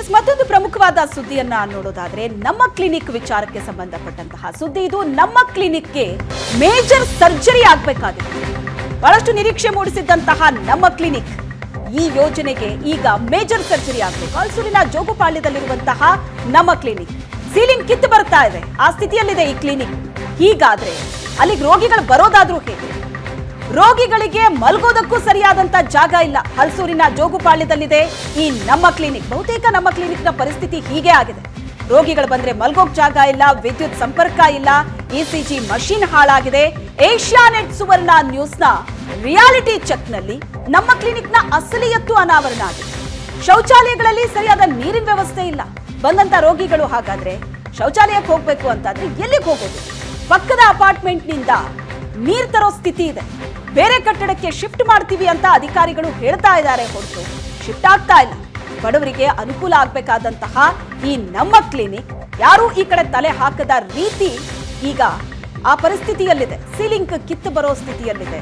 S, ಮತ್ತೊಂದು ಪ್ರಮುಖವಾದ ಸುದ್ದಿಯನ್ನ ನೋಡೋದಾದ್ರೆ, ನಮ್ಮ ಕ್ಲಿನಿಕ್ ವಿಚಾರಕ್ಕೆ ಸಂಬಂಧಪಟ್ಟಂತಹ ಸುದ್ದಿ ಇದು. ನಮ್ಮ ಕ್ಲಿನಿಕ್ಗೆ ಮೇಜರ್ ಸರ್ಜರಿ ಆಗಬೇಕಾಗಿದೆ. ಬಹಳಷ್ಟು ನಿರೀಕ್ಷೆ ಮೂಡಿಸಿದ್ದಂತಹ ನಮ್ಮ ಕ್ಲಿನಿಕ್ ಈ ಯೋಜನೆಗೆ ಈಗ ಮೇಜರ್ ಸರ್ಜರಿ ಆಗಬೇಕು. ಹಲಸೂರಿನ ಜೋಗುಪಾಳ್ಯದಲ್ಲಿರುವಂತಹ ನಮ್ಮ ಕ್ಲಿನಿಕ್ ಸೀಲಿಂಗ್ ಕಿತ್ತು ಬರ್ತಾ ಇದೆ. ಆ ಸ್ಥಿತಿಯಲ್ಲಿದೆ ಈ ಕ್ಲಿನಿಕ್ ಹೀಗಾದ್ರೆ, ಅಲ್ಲಿಗೆ ರೋಗಿಗಳು ಬರೋದಾದ್ರೂ ಹೇಗೆ? ರೋಗಿಗಳಿಗೆ ಮಲ್ಗೋದಕ್ಕೂ ಸರಿಯಾದಂತ ಜಾಗ ಇಲ್ಲ. ಹಲಸೂರಿನ ಜೋಗುಪಾಳ್ಯದಲ್ಲಿದೆ. ಈ ನಮ್ಮ ಕ್ಲಿನಿಕ್ ಬಹುತೇಕ ನಮ್ಮ ಕ್ಲಿನಿಕ್ನ ಪರಿಸ್ಥಿತಿ ಹೀಗೆ ಆಗಿದೆ. ರೋಗಿಗಳು ಬಂದ್ರೆ ಮಲ್ಗೋಕ್ ಜಾಗ ಇಲ್ಲ, ವಿದ್ಯುತ್ ಸಂಪರ್ಕ ಇಲ್ಲ ಇಸಿಜಿ ಮಷಿನ್ ಹಾಳಾಗಿದೆ. ಏಷ್ಯಾನೆಟ್ ಸುವರ್ಣ ನ್ಯೂಸ್ನ ರಿಯಾಲಿಟಿ ಚೆಕ್ನಲ್ಲಿ ನಮ್ಮ ಕ್ಲಿನಿಕ್ನ ಅಸಲಿಯತ್ತು ಅನಾವರಣ ಆಗಿದೆ. ಶೌಚಾಲಯಗಳಲ್ಲಿ ಸರಿಯಾದ ನೀರಿನ ವ್ಯವಸ್ಥೆ ಇಲ್ಲ. ಬಂದಂತ ರೋಗಿಗಳು ಹಾಗಾದ್ರೆ ಶೌಚಾಲಯಕ್ಕೆ ಹೋಗ್ಬೇಕು ಅಂತಾದ್ರೆ ಎಲ್ಲಿಗೆ ಹೋಗೋದು? ಪಕ್ಕದ ಅಪಾರ್ಟ್ಮೆಂಟ್ನಿಂದ ನೀರ್ ತರೋ ಸ್ಥಿತಿ ಇದೆ. ಬೇರೆ ಕಟ್ಟಡಕ್ಕೆ ಶಿಫ್ಟ್ ಮಾಡ್ತೀವಿ ಅಂತ ಅಧಿಕಾರಿಗಳು ಹೇಳ್ತಾ ಇದ್ದಾರೆ ಹೊರತು. ಶಿಫ್ಟ್ ಆಗ್ತಾ ಇಲ್ಲ. ಬಡವರಿಗೆ ಅನುಕೂಲ ಆಗ್ಬೇಕಾದಂತಹ ಈ ನಮ್ಮ ಕ್ಲಿನಿಕ್, ಯಾರೂ ಈ ಕಡೆ ತಲೆ ಹಾಕದ ರೀತಿ ಈಗ ಆ ಪರಿಸ್ಥಿತಿಯಲ್ಲಿದೆ. ಸೀಲಿಂಗ್ ಕಿತ್ತು ಬರೋ ಸ್ಥಿತಿಯಲ್ಲಿದೆ.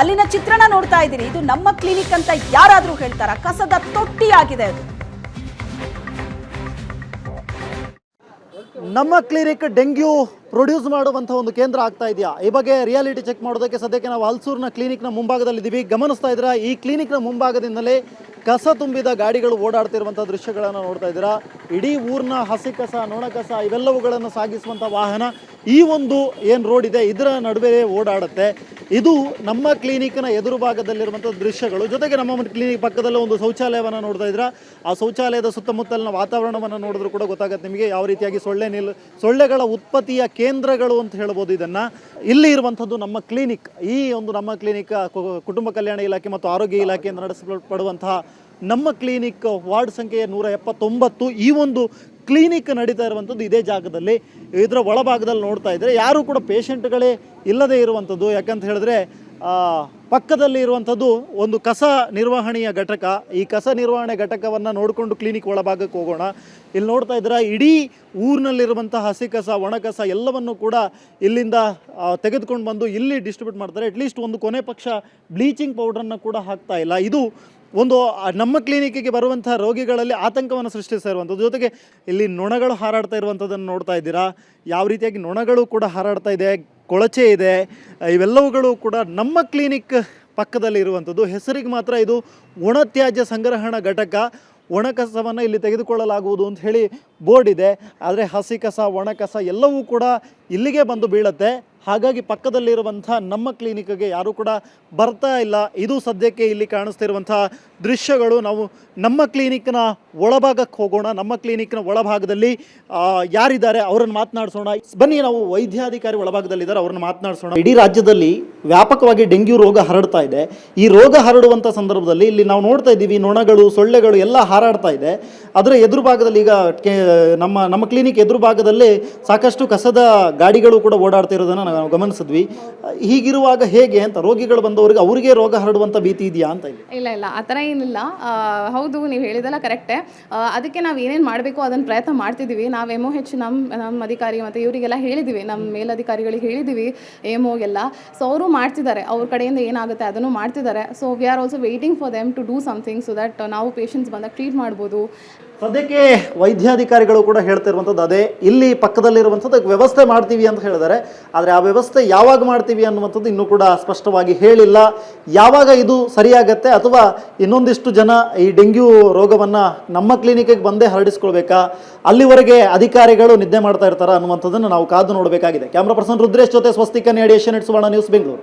ಅಲ್ಲಿನ ಚಿತ್ರಣ ನೋಡ್ತಾ ಇದ್ದೀನಿ ಇದು ನಮ್ಮ ಕ್ಲಿನಿಕ್ ಅಂತ ಯಾರಾದರೂ ಹೇಳ್ತಾರ? ಕಸದ ತೊಟ್ಟಿಯಾಗಿದೆ ಅದು. ನಮ್ಮ ಕ್ಲಿನಿಕ್ ಡೆಂಗ್ಯೂ ಪ್ರೊಡ್ಯೂಸ್ ಮಾಡುವಂಥ ಒಂದು ಕೇಂದ್ರ ಆಗ್ತಾ ಇದೆಯಾ? ಈ ಬಗ್ಗೆ ರಿಯಾಲಿಟಿ ಚೆಕ್ ಮಾಡೋದಕ್ಕೆ ಸದ್ಯಕ್ಕೆ ನಾವು ಹಲ್ಸೂರಿನ ಕ್ಲಿನಿಕ್ನ ಮುಂಭಾಗದಲ್ಲಿದ್ದೀವಿ. ಗಮನಿಸ್ತಾ ಇದ್ದೀರಾ, ಈ ಕ್ಲಿನಿಕ್ನ ಮುಂಭಾಗದಿಂದಲೇ ಕಸ ತುಂಬಿದ ಗಾಡಿಗಳು ಓಡಾಡ್ತಿರುವಂಥ ದೃಶ್ಯಗಳನ್ನು ನೋಡ್ತಾ ಇದ್ದೀರಾ? ಇಡೀ ಊರಿನ ಹಸಿ ಕಸ ನೊಣ ಕಸ ಇವೆಲ್ಲವುಗಳನ್ನು ಸಾಗಿಸುವಂಥ ವಾಹನ ಈ ಒಂದು ಏನು ರೋಡ್ ಇದೆ, ಇದರ ನಡುವೆ ಓಡಾಡುತ್ತೆ. ಇದು ನಮ್ಮ ಕ್ಲಿನಿಕ್ನ ಎದುರು ಭಾಗದಲ್ಲಿರುವಂಥ ದೃಶ್ಯಗಳು. ಜೊತೆಗೆ ನಮ್ಮ ಕ್ಲಿನಿಕ್ ಪಕ್ಕದಲ್ಲೇ ಒಂದು ಶೌಚಾಲಯವನ್ನು ನೋಡ್ತಾ ಇದ್ದೀರಾ ಆ ಶೌಚಾಲಯದ ಸುತ್ತಮುತ್ತಲಿನ ವಾತಾವರಣವನ್ನು ನೋಡಿದ್ರು ಕೂಡ ಗೊತ್ತಾಗುತ್ತೆ ನಿಮಗೆ ಯಾವ ರೀತಿಯಾಗಿ ಸೊಳ್ಳೆ ನಿಲ್, ಸೊಳ್ಳೆಗಳ ಉತ್ಪತ್ತಿಯ ಕೇಂದ್ರಗಳು ಅಂತ ಹೇಳ್ಬೋದು ಇದನ್ನು. ಇಲ್ಲಿ ಇರುವಂಥದ್ದು ನಮ್ಮ ಕ್ಲಿನಿಕ್. ಈ ಒಂದು ನಮ್ಮ ಕ್ಲಿನಿಕ್ ಕುಟುಂಬ ಕಲ್ಯಾಣ ಇಲಾಖೆ ಮತ್ತು ಆರೋಗ್ಯ ಇಲಾಖೆಯಿಂದ ನಡೆಸಲ್ಪಡುವಂತಹ ನಮ್ಮ ಕ್ಲಿನಿಕ್ ವಾರ್ಡ್ ಸಂಖ್ಯೆ ನೂರ ಎಪ್ಪತ್ತೊಂಬತ್ತು. ಈ ಒಂದು ಕ್ಲಿನಿಕ್ ನಡೀತಾ ಇರುವಂಥದ್ದು ಇದೇ ಜಾಗದಲ್ಲಿ. ಇದರ ಒಳಭಾಗದಲ್ಲಿ ನೋಡ್ತಾ ಇದ್ದರೆ ಯಾರೂ ಕೂಡ ಪೇಷಂಟ್ಗಳೇ ಇಲ್ಲದೇ ಇರುವಂಥದ್ದು. ಯಾಕಂತ ಹೇಳಿದ್ರೆ ಪಕ್ಕದಲ್ಲಿ ಇರುವಂಥದ್ದು ಒಂದು ಕಸ ನಿರ್ವಹಣೆಯ ಘಟಕ. ಈ ಕಸ ನಿರ್ವಹಣೆ ಘಟಕವನ್ನು ನೋಡಿಕೊಂಡು ಕ್ಲಿನಿಕ್ ಒಳಭಾಗಕ್ಕೆ ಹೋಗೋಣ. ಇಲ್ಲಿ ನೋಡ್ತಾ ಇದ್ದೀರಾ ಇಡೀ ಊರಿನಲ್ಲಿರುವಂಥ ಹಸಿ ಕಸ, ಒಣ ಕಸ ಎಲ್ಲವನ್ನು ಕೂಡ ಇಲ್ಲಿಂದ ತೆಗೆದುಕೊಂಡು ಬಂದು ಇಲ್ಲಿ ಡಿಸ್ಟ್ರಿಬ್ಯೂಟ್ ಮಾಡ್ತಾರೆ. ಅಟ್ಲೀಸ್ಟ್ ಒಂದು ಕೊನೆ ಪಕ್ಷ ಬ್ಲೀಚಿಂಗ್ ಪೌಡ್ರನ್ನು ಕೂಡ ಹಾಕ್ತಾ ಇಲ್ಲ. ಇದು ಒಂದು ನಮ್ಮ ಕ್ಲಿನಿಕ್ಕಿಗೆ ಬರುವಂಥ ರೋಗಿಗಳಲ್ಲಿ ಆತಂಕವನ್ನು ಸೃಷ್ಟಿಸ್ತಾ ಇರುವಂಥದ್ದು. ಜೊತೆಗೆ ಇಲ್ಲಿ ನೊಣಗಳು ಹಾರಾಡ್ತಾ ಇರುವಂಥದ್ದನ್ನು ನೋಡ್ತಾ ಇದ್ದೀರಾ? ಯಾವ ರೀತಿಯಾಗಿ ನೊಣಗಳು ಕೂಡ ಹಾರಾಡ್ತಾ ಇದೆ, ಕೊಳಚೆ ಇದೆ ಇವೆಲ್ಲವುಗಳು ಕೂಡ ನಮ್ಮ ಕ್ಲಿನಿಕ್ ಪಕ್ಕದಲ್ಲಿ ಇರುವಂಥದ್ದು. ಹೆಸರಿಗೆ ಮಾತ್ರ ಇದು ಒಣ ತ್ಯಾಜ್ಯ ಸಂಗ್ರಹಣಾ ಘಟಕ. ಒಣ ಕಸವನ್ನು ಇಲ್ಲಿ ತೆಗೆದುಕೊಳ್ಳಲಾಗುವುದು ಅಂತ ಹೇಳಿ ಬೋರ್ಡ್ ಇದೆ, ಆದರೆ ಹಸಿ ಕಸ, ಒಣ ಕಸ ಎಲ್ಲವೂ ಕೂಡ ಇಲ್ಲಿಗೆ ಬಂದು ಬೀಳುತ್ತೆ. ಹಾಗಾಗಿ ಪಕ್ಕದಲ್ಲಿರುವಂಥ ನಮ್ಮ ಕ್ಲಿನಿಕ್ಗೆ ಯಾರೂ ಕೂಡ ಬರ್ತಾ ಇಲ್ಲ. ಇದು ಸದ್ಯಕ್ಕೆ ಇಲ್ಲಿ ಕಾಣಿಸ್ತಿರುವಂಥ ದೃಶ್ಯಗಳು. ನಾವು ನಮ್ಮ ಕ್ಲಿನಿಕ್ನ ಒಳಭಾಗಕ್ಕೆ ಹೋಗೋಣ. ನಮ್ಮ ಕ್ಲಿನಿಕ್ನ ಒಳಭಾಗದಲ್ಲಿ ಯಾರಿದ್ದಾರೆ ಅವರನ್ನು ಮಾತನಾಡಿಸೋಣ. ಬನ್ನಿ, ನಾವು ವೈದ್ಯಾಧಿಕಾರಿ ಒಳಭಾಗದಲ್ಲಿದ್ದಾರೆ, ಅವ್ರನ್ನ ಮಾತನಾಡಿಸೋಣ. ಇಡೀ ರಾಜ್ಯದಲ್ಲಿ ವ್ಯಾಪಕವಾಗಿ ಡೆಂಗ್ಯೂ ರೋಗ ಹರಡ್ತಾ ಇದೆ. ಈ ರೋಗ ಹರಡುವಂಥ ಸಂದರ್ಭದಲ್ಲಿ ಇಲ್ಲಿ ನಾವು ನೋಡ್ತಾ ಇದ್ದೀವಿ, ನೊಣಗಳು, ಸೊಳ್ಳೆಗಳು ಎಲ್ಲ ಹಾರಾಡ್ತಾ ಇದೆ. ಅದರ ಎದುರು ಭಾಗದಲ್ಲಿ ಈಗ ನಮ್ಮ ನಮ್ಮ ಕ್ಲಿನಿಕ್ ಎದುರು ಭಾಗದಲ್ಲಿ ಸಾಕಷ್ಟು ಕಸದ ಗಾಡಿಗಳು ಕೂಡ ಓಡಾಡ್ತಿರೋದನ್ನು ನಾವು ಗಮನಿಸಿದ್ವಿ. ಹೀಗಿರುವಾಗ ಹೇಗೆ ಅಂತ, ರೋಗಿಗಳು ಬಂದವರಿಗೆ ಅವರಿಗೆ ರೋಗ ಹರಡುವಂಥ ಭೀತಿ ಇದೆಯಾ ಅಂತ ಇಲ್ಲ ಇಲ್ಲ, ಆ ಥರ ಏನಿಲ್ಲ. ಹೌದು, ನೀವು ಹೇಳಿದೆಲ್ಲ ಕರೆಕ್ಟೇ ಅದಕ್ಕೆ ನಾವು ಏನೇನು ಮಾಡಬೇಕು ಅದನ್ನು ಪ್ರಯತ್ನ ಮಾಡ್ತಿದ್ದೀವಿ ನಾವು ಎಂ ಒ ಹೆಚ್ ನಮ್ಮ ನಮ್ಮ ಅಧಿಕಾರಿ ಮತ್ತು ಇವರಿಗೆಲ್ಲ ಹೇಳಿದ್ದೀವಿ ನಮ್ಮ ಮೇಲಧಿಕಾರಿಗಳಿಗೆ ಹೇಳಿದ್ದೀವಿ ಎಂ ಓಗೆಲ್ಲ ಸೊ ಅವರು ಮಾಡ್ತಿದ್ದಾರೆ. ಅವ್ರ ಕಡೆಯಿಂದ ಏನಾಗುತ್ತೆ ಅದನ್ನು ಮಾಡ್ತಿದ್ದಾರೆ. So we are also waiting for them to do something so that ನಾವು ಪೇಷಂಟ್ಸ್ ಬಂದಾಗ ಟ್ರೀಟ್ ಮಾಡ್ಬೋದು. ಸದ್ಯಕ್ಕೆ ವೈದ್ಯಾಧಿಕಾರಿಗಳು ಕೂಡ ಹೇಳ್ತಿರುವಂಥದ್ದು ಅದೇ, ಇಲ್ಲಿ ಪಕ್ಕದಲ್ಲಿರುವಂಥದ್ದು ವ್ಯವಸ್ಥೆ ಮಾಡ್ತೀವಿ ಅಂತ ಹೇಳಿದ್ದಾರೆ. ಆದರೆ ಆ ವ್ಯವಸ್ಥೆ ಯಾವಾಗ ಮಾಡ್ತೀವಿ ಅನ್ನುವಂಥದ್ದು ಇನ್ನೂ ಕೂಡ ಸ್ಪಷ್ಟವಾಗಿ ಹೇಳಿಲ್ಲ. ಯಾವಾಗ ಇದು ಸರಿಯಾಗತ್ತೆ ಅಥವಾ ಇನ್ನೊಂದಿಷ್ಟು ಜನ ಈ ಡೆಂಗ್ಯೂ ರೋಗವನ್ನು ನಮ್ಮ ಕ್ಲಿನಿಕ್ಗೆ ಬಂದೇ ಹರಡಿಸ್ಕೊಳ್ಬೇಕಾ? ಅಲ್ಲಿವರೆಗೆ ಅಧಿಕಾರಿಗಳು ನಿದ್ದೆ ಮಾಡ್ತಾ ಇರ್ತಾರ ಅನ್ನುವಂಥದ್ದನ್ನು ನಾವು ಕಾದು ನೋಡಬೇಕಾಗಿದೆ. ಕ್ಯಾಮ್ರಾ ಪರ್ಸನ್ ರುದ್ರೇಶ್ ಜೊತೆ ಸ್ವಸ್ತಿಕ ನೇಡಿ ಏಷ್ಯಾನೆಟ್ ಸುವರ್ಣ ನ್ಯೂಸ್, ಬೆಂಗಳೂರು.